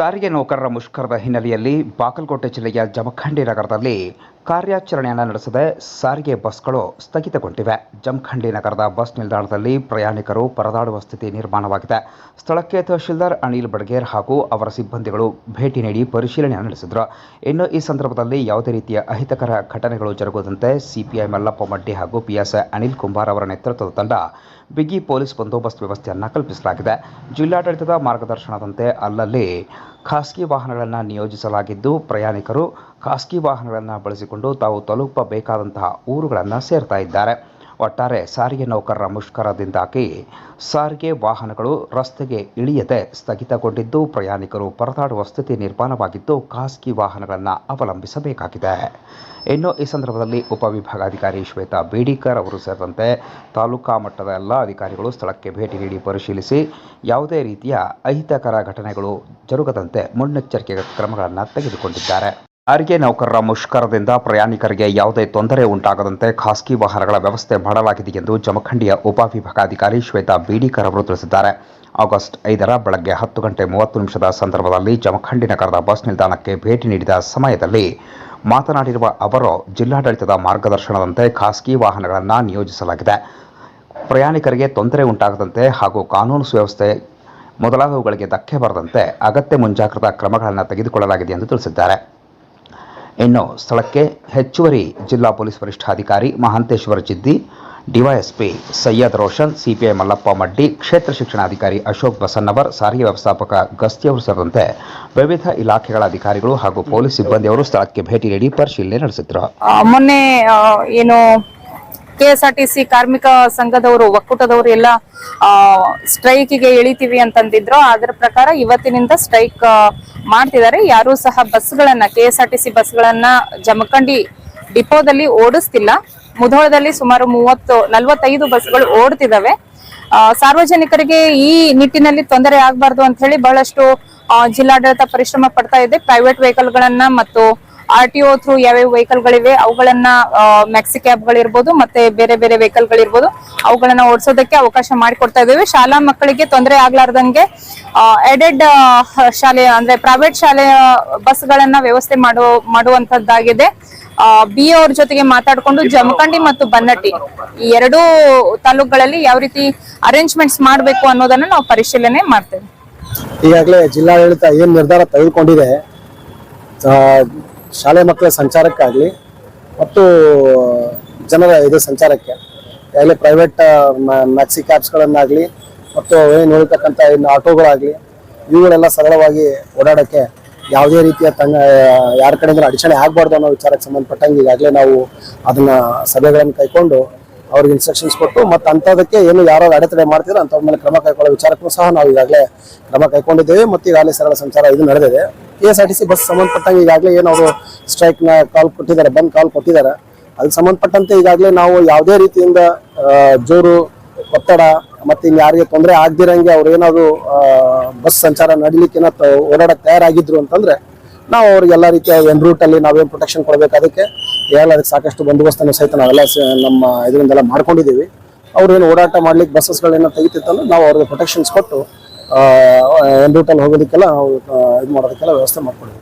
ಸಾರಿಗೆ ನೌಕರರ ಮುಷ್ಕರದ ಹಿನ್ನೆಲೆಯಲ್ಲಿ ಬಾಗಲಕೋಟೆ ಜಿಲ್ಲೆಯ ಜಮಖಂಡಿ ನಗರದಲ್ಲಿ ಕಾರ್ಯಾಚರಣೆಯನ್ನು ನಡೆಸದೆ ಸಾರಿಗೆ ಬಸ್ಗಳು ಸ್ಥಗಿತಗೊಂಡಿವೆ. ಜಮಖಂಡಿ ನಗರದ ಬಸ್ ನಿಲ್ದಾಣದಲ್ಲಿ ಪ್ರಯಾಣಿಕರು ಪರದಾಡುವ ಸ್ಥಿತಿ ನಿರ್ಮಾಣವಾಗಿದೆ. ಸ್ಥಳಕ್ಕೆ ತಹಶೀಲ್ದಾರ್ ಅನಿಲ್ ಬಡ್ಗೇರ್ ಹಾಗೂ ಅವರ ಸಿಬ್ಬಂದಿಗಳು ಭೇಟಿ ನೀಡಿ ಪರಿಶೀಲನೆ ನಡೆಸಿದರು. ಇನ್ನು ಈ ಸಂದರ್ಭದಲ್ಲಿ ಯಾವುದೇ ರೀತಿಯ ಅಹಿತಕರ ಘಟನೆಗಳು ಜರುಗದಂತೆ ಸಿಪಿಐ ಮಲ್ಲಪ್ಪ ಮಡ್ಡಿ ಹಾಗೂ ಪಿಎಸ್ಐ ಅನಿಲ್ ಕುಂಬಾರ್ ಅವರ ನೇತೃತ್ವದ ತಂಡ ಬಿಗಿ ಪೊಲೀಸ್ ಬಂದೋಬಸ್ತ್ ವ್ಯವಸ್ಥೆಯನ್ನು ಕಲ್ಪಿಸಲಾಗಿದೆ. ಜಿಲ್ಲಾಡಳಿತದ ಮಾರ್ಗದರ್ಶನದಂತೆ ಅಲ್ಲಲ್ಲಿ ಖಾಸಗಿ ವಾಹನಗಳನ್ನು ನಿಯೋಜಿಸಲಾಗಿದ್ದು ಪ್ರಯಾಣಿಕರು ಖಾಸಗಿ ವಾಹನಗಳನ್ನು ಬಳಸಿಕೊಂಡು ತಾವು ತಲುಪಬೇಕಾದಂತಹ ಊರುಗಳನ್ನು ಸೇರ್ತಾ ಇದ್ದಾರೆ. ಒಟ್ಟಾರೆ ಸಾರಿಗೆ ನೌಕರರ ಮುಷ್ಕರದಿಂದಾಗಿ ಸಾರಿಗೆ ವಾಹನಗಳು ರಸ್ತೆಗೆ ಇಳಿಯದೆ ಸ್ಥಗಿತಗೊಂಡಿದ್ದು, ಪ್ರಯಾಣಿಕರು ಪರದಾಡುವ ಸ್ಥಿತಿ ನಿರ್ಮಾಣವಾಗಿದ್ದು ಖಾಸಗಿ ವಾಹನಗಳನ್ನು ಅವಲಂಬಿಸಬೇಕಾಗಿದೆ. ಇನ್ನು ಈ ಸಂದರ್ಭದಲ್ಲಿ ಉಪವಿಭಾಗಾಧಿಕಾರಿ ಶ್ವೇತಾ ಬೇಡಿಕರ್ ಅವರು ಸೇರಿದಂತೆ ತಾಲೂಕಾ ಮಟ್ಟದ ಎಲ್ಲ ಅಧಿಕಾರಿಗಳು ಸ್ಥಳಕ್ಕೆ ಭೇಟಿ ನೀಡಿ ಪರಿಶೀಲಿಸಿ ಯಾವುದೇ ರೀತಿಯ ಅಹಿತಕರ ಘಟನೆಗಳು ಜರುಗದಂತೆ ಮುನ್ನೆಚ್ಚರಿಕೆ ಕ್ರಮಗಳನ್ನು ತೆಗೆದುಕೊಂಡಿದ್ದಾರೆ. ಸಾರಿಗೆ ನೌಕರರ ಮುಷ್ಕರದಿಂದ ಪ್ರಯಾಣಿಕರಿಗೆ ಯಾವುದೇ ತೊಂದರೆ ಉಂಟಾಗದಂತೆ ಖಾಸಗಿ ವಾಹನಗಳ ವ್ಯವಸ್ಥೆ ಮಾಡಲಾಗಿದೆ ಎಂದು ಜಮಖಂಡಿಯ ಉಪವಿಭಾಗಾಧಿಕಾರಿ ಶ್ವೇತಾ ಬೀಡಿಕರ್ ಅವರು ತಿಳಿಸಿದ್ದಾರೆ. ಆಗಸ್ಟ್ ಐದರ ಬೆಳಗ್ಗೆ ಹತ್ತು ಗಂಟೆ ಮೂವತ್ತು ನಿಮಿಷದ ಸಂದರ್ಭದಲ್ಲಿ ಜಮಖಂಡಿ ನಗರದ ಬಸ್ ನಿಲ್ದಾಣಕ್ಕೆ ಭೇಟಿ ನೀಡಿದ ಸಮಯದಲ್ಲಿ ಮಾತನಾಡಿರುವ ಅವರು, ಜಿಲ್ಲಾಡಳಿತದ ಮಾರ್ಗದರ್ಶನದಂತೆ ಖಾಸಗಿ ವಾಹನಗಳನ್ನು ನಿಯೋಜಿಸಲಾಗಿದೆ. ಪ್ರಯಾಣಿಕರಿಗೆ ತೊಂದರೆ ಉಂಟಾಗದಂತೆ ಹಾಗೂ ಕಾನೂನು ಸುವ್ಯವಸ್ಥೆ ಮೊದಲಾದವುಗಳಿಗೆ ಧಕ್ಕೆ ಬರದಂತೆ ಅಗತ್ಯ ಮುಂಜಾಗ್ರತಾ ಕ್ರಮಗಳನ್ನು ತೆಗೆದುಕೊಳ್ಳಲಾಗಿದೆ ಎಂದು ತಿಳಿಸಿದ್ದಾರೆ. ಇನ್ನು ಸ್ಥಳಕ್ಕೆ ಹೆಚ್ಚುವರಿ ಜಿಲ್ಲಾ ಪೊಲೀಸ್ ವರಿಷ್ಠಾಧಿಕಾರಿ ಮಹಾಂತೇಶ್ವರ ಜಿದ್ದಿ ಡಿವೈಎಸ್ಪಿ ಸೈಯದ್ ರೋಷನ್, ಸಿಪಿಐ ಮಲ್ಲಪ್ಪ ಮಡ್ಡಿ, ಕ್ಷೇತ್ರ ಶಿಕ್ಷಣಾಧಿಕಾರಿ ಅಶೋಕ್ ಬಸನ್ನವರ್, ಸಾರಿಗೆ ವ್ಯವಸ್ಥಾಪಕ ಗಸ್ತಿಯವರು ಸೇರಿದಂತೆ ವಿವಿಧ ಇಲಾಖೆಗಳ ಅಧಿಕಾರಿಗಳು ಹಾಗೂ ಪೊಲೀಸ್ ಸಿಬ್ಬಂದಿಯವರು ಸ್ಥಳಕ್ಕೆ ಭೇಟಿ ನೀಡಿ ಪರಿಶೀಲನೆ ನಡೆಸಿದ್ರು. ಮೊನ್ನೆ ಏನು K S R T C ಕಾರ್ಮಿಕ ಸಂಘದವರು, ಒಕ್ಕೂಟದವರು ಎಲ್ಲ ಸ್ಟ್ರೈಕಿಗೆ ಇಳಿತೀವಿ ಅಂತಂದಿದ್ರು. ಅದರ ಪ್ರಕಾರ ಇವತ್ತಿನಿಂದ ಸ್ಟ್ರೈಕ್ ಮಾಡ್ತಿದ್ದಾರೆ. ಯಾರು ಸಹ ಬಸ್ಗಳನ್ನ K S R T C ಬಸ್ಗಳನ್ನ Jamkhandi ಡಿಪೋದಲ್ಲಿ ಓಡಿಸ್ತಿಲ್ಲ. ಮುಧೋಳದಲ್ಲಿ ಸುಮಾರು ಮೂವತ್ತು, ನಲ್ವತ್ತೈದು ಬಸ್ಗಳು ಓಡ್ತಿದ್ದಾವೆ ಸಾರ್ವಜನಿಕರಿಗೆ ಈ ನಿಟ್ಟಿನಲ್ಲಿ ತೊಂದರೆ ಆಗಬಾರ್ದು ಅಂತ ಹೇಳಿ ಬಹಳಷ್ಟು ಜಿಲ್ಲಾಡಳಿತ ಪರಿಶ್ರಮ ಪಡ್ತಾ ಇದೆ. ಪ್ರೈವೇಟ್ ವೆಹಿಕಲ್ ಗಳನ್ನ ಮತ್ತು ಆರ್ ಟಿ ಒ ಥ್ರೂ ಯಾವ್ಯಾವ ವೆಹಿಕಲ್ ಗಳಿವೆ ಅವುಗಳನ್ನ ಮ್ಯಾಕ್ಸಿ ಕ್ಯಾಬ್ ಗಳಿರ್ಬೋದು ಮತ್ತೆ ಬೇರೆ ಬೇರೆ ವೆಹಿಕಲ್ ಗಳಿರ್ಬೋದು ಅವುಗಳನ್ನ ಓಡಿಸೋದಕ್ಕೆ ಅವಕಾಶ ಮಾಡಿಕೊಡ್ತಾ ಇದ್ದೇವೆ. ಶಾಲಾ ಮಕ್ಕಳಿಗೆ ತೊಂದರೆ ಆಗ್ಲಾರ್ದಂಗೆ ಎಡೆಡ್ ಶಾಲೆ, ಅಂದ್ರೆ ಪ್ರೈವೇಟ್ ಶಾಲೆಯ ಬಸ್ಗಳನ್ನ ವ್ಯವಸ್ಥೆ ಮಾಡುವ ಮಾಡುವಂತದ್ದಾಗಿದೆ ಬಿ ಅವ್ರ ಜೊತೆಗೆ ಮಾತಾಡ್ಕೊಂಡು ಜಮಖಂಡಿ ಮತ್ತು ಬನ್ನಟ್ಟಿ ಈ ಎರಡೂ ತಾಲೂಕುಗಳಲ್ಲಿ ಯಾವ ರೀತಿ ಅರೇಂಜ್ಮೆಂಟ್ಸ್ ಮಾಡಬೇಕು ಅನ್ನೋದನ್ನ ನಾವು ಪರಿಶೀಲನೆ ಮಾಡ್ತೇವೆ. ಈಗಾಗಲೇ ಜಿಲ್ಲಾಡಳಿತ ಏನ್ ನಿರ್ಧಾರ ತೆಗೆದುಕೊಂಡಿದೆ ಶಾಲೆ ಮಕ್ಕಳ ಸಂಚಾರಕ್ಕಾಗಲಿ ಮತ್ತು ಜನರ ಇದು ಸಂಚಾರಕ್ಕೆ. ಈಗಾಗಲೇ ಪ್ರೈವೇಟ್ ಮ್ಯಾಕ್ಸಿ ಕ್ಯಾಬ್ಸ್ಗಳನ್ನಾಗಲಿ ಮತ್ತು ಏನು ಹೇಳ್ತಕ್ಕಂಥ ಇನ್ನು ಆಟೋಗಳಾಗಲಿ ಇವುಗಳೆಲ್ಲ ಸರಳವಾಗಿ ಓಡಾಡೋಕ್ಕೆ ಯಾವುದೇ ರೀತಿಯ ತಂಗ ಯಾರ ಕಡೆಯಿಂದ ಅಡಚಣೆ ಆಗಬಾರ್ದು ಅನ್ನೋ ವಿಚಾರಕ್ಕೆ ಸಂಬಂಧಪಟ್ಟಂಗೆ ಈಗಾಗಲೇ ನಾವು ಅದನ್ನು ಸಭೆಗಳನ್ನು ಕೈಕೊಂಡು ಅವ್ರಿಗೆ ಇನ್ಸ್ಟ್ರಕ್ಷನ್ಸ್ ಕೊಟ್ಟು ಮತ್ತೆ ಅಂಥದಕ್ಕೆ ಏನು ಯಾರು ಅಡೆತಡೆ ಮಾಡ್ತಿರೋ ಅಂಥವ್ರ ಮೇಲೆ ಕ್ರಮ ಕೈಗೊಳ್ಳೋ ವಿಚಾರಕ್ಕೂ ಸಹ ನಾವು ಈಗಾಗಲೇ ಕ್ರಮ ಕೈಗೊಂಡಿದ್ದೇವೆ ಮತ್ತು ಈಗಾಗಲೇ ಸರಳ ಸಂಚಾರ ಇದು ನಡೆದಿದೆ. K S R T C bus ಸಂಬಂಧಪಟ್ಟಂಗೆ ಈಗಾಗಲೇ ಏನು ಅವರು ಸ್ಟ್ರೈಕ್ನ ಕಾಲ್ ಕೊಟ್ಟಿದ್ದಾರೆ, ಬಂದ್ ಕಾಲ್ ಕೊಟ್ಟಿದ್ದಾರೆ. ಅದಕ್ಕೆ ಸಂಬಂಧಪಟ್ಟಂತೆ ಈಗಾಗಲೇ ನಾವು ಯಾವುದೇ ರೀತಿಯಿಂದ ಜೋರು ಒತ್ತಡ ಮತ್ತೆ ಇನ್ನು ಯಾರಿಗೆ ತೊಂದರೆ ಆಗದಿರಂಗೆ ಅವ್ರು ಏನಾದ್ರು ಬಸ್ ಸಂಚಾರ ನಡಿಲಿಕ್ಕೆ ಓಡಾಡಕ್ಕೆ ತಯಾರಾಗಿದ್ರು ಅಂತಂದ್ರೆ ನಾವು ಅವ್ರಿಗೆ ಎಲ್ಲ ರೀತಿಯ ಎನ್ ರೂಟ್ ಅಲ್ಲಿ ನಾವೇನ್ ಪ್ರೊಟೆಕ್ಷನ್ ಕೊಡಬೇಕು ಅದಕ್ಕೆ ಎಲ್ಲ ಅದಕ್ಕೆ ಸಾಕಷ್ಟು ಬಂದೋಬಸ್ತನ್ನು ಸಹಿತ ನಾವೆಲ್ಲ ನಮ್ಮ ಇದರಿಂದೆಲ್ಲ ಮಾಡ್ಕೊಂಡಿದ್ದೀವಿ. ಅವ್ರು ಏನು ಓಡಾಟ ಮಾಡ್ಲಿಕ್ಕೆ ಬಸ್ಸಸ್ಗಳೇನೋ ತೆಗಿತಿತ್ತಲ್ಲ, ನಾವು ಅವ್ರಿಗೆ ಪ್ರೊಟೆಕ್ಷನ್ಸ್ ಕೊಟ್ಟು ಎನ್ ರೂಟಲ್ಲಿ ಹೋಗೋದಕ್ಕೆಲ್ಲ ಇದು ಮಾಡೋದಕ್ಕೆಲ್ಲ ವ್ಯವಸ್ಥೆ ಮಾಡ್ಕೊಂಡಿದ್ದೀವಿ